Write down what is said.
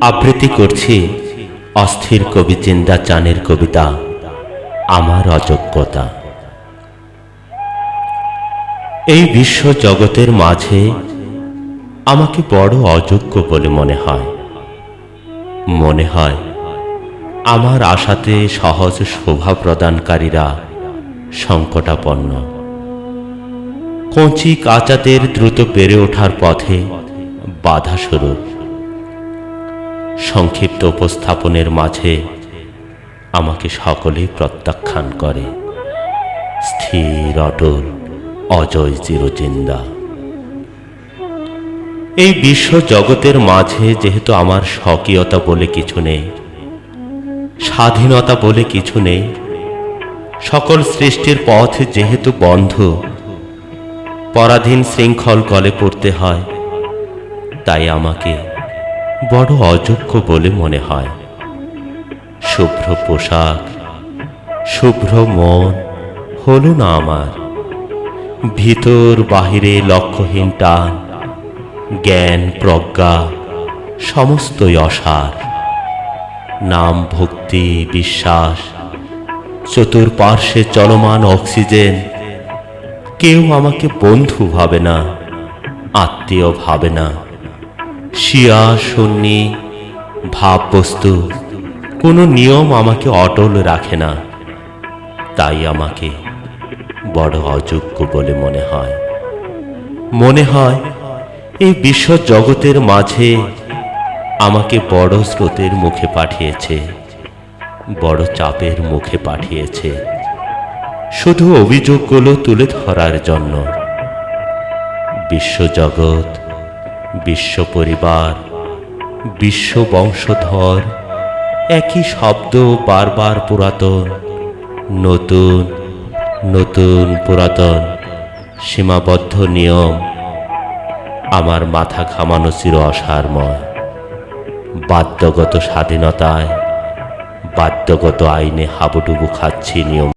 আবৃত্তি করছি অস্থির কবি চিন্দা চানের কবিতা, আমার অযোগ্যতা। এই বিশ্ব জগতের মাঝে আমাকে বড় অযোগ্য বলে মনে হয়। মনে হয় আমার আশাতে সহজ শোভা প্রদানকারীরা সংকটাপন্ন কঞ্চি কাচাদের দ্রুত বেড়ে ওঠার পথে বাধা স্বরূপ সংক্ষিপ্ত উপস্থাপনের মাঝে আমাকে সকলেই প্রত্যাখ্যান করে। স্থির, অটল, অজয় চিরচিন্দা এই বিশ্ব জগতের মাঝে যেহেতু আমার স্বকীয়তা বলে কিছু নেই, স্বাধীনতা বলে কিছু নেই, সকল সৃষ্টির পথ যেহেতু বন্ধ পরাধীন শৃঙ্খল কলে পড়তে হয়। তাই আমাকে বড় অযোগ্য বলে মনে হয়। শুভ্র পোশাক, শুভ্র মন হল না আমার। ভিতর বাহিরে লক্ষ্যহীন টান, জ্ঞান, প্রজ্ঞা, সমস্তই অসার। নাম, ভক্তি, বিশ্বাস, চতুর্পার্শ্বে চলমান অক্সিজেন কেউ আমাকে বন্ধু ভাবে না, আত্মীয় ভাবে না। শিয়া শূন্যি ভাববস্তু, কোনো নিয়ম আমাকে অটল রাখে না। তাই আমাকে বড় অযোগ্য বলে মনে হয়। মনে হয়, এই বিশ্ব জগতের মাঝে আমাকে বড় স্রোতের মুখে পাঠিয়েছে, বড় চাপের মুখে পাঠিয়েছে। শুধু অভিযোগগুলো তুলে ধরার জন্য। বিশ্বজগৎ, বিশ্ব পরিবার, বিশ্ব বংশধর, একই শব্দ বারবার পুরাতন। নতুন নতুন পুরাতন, সীমাবদ্ধ নিয়ম। আমার মাথা ঘামানো চির অসারময়। বাদ্যগত স্বাধীনতায় বাদ্যগত আইনে হাবুডুবু খাচ্ছি নিয়ম।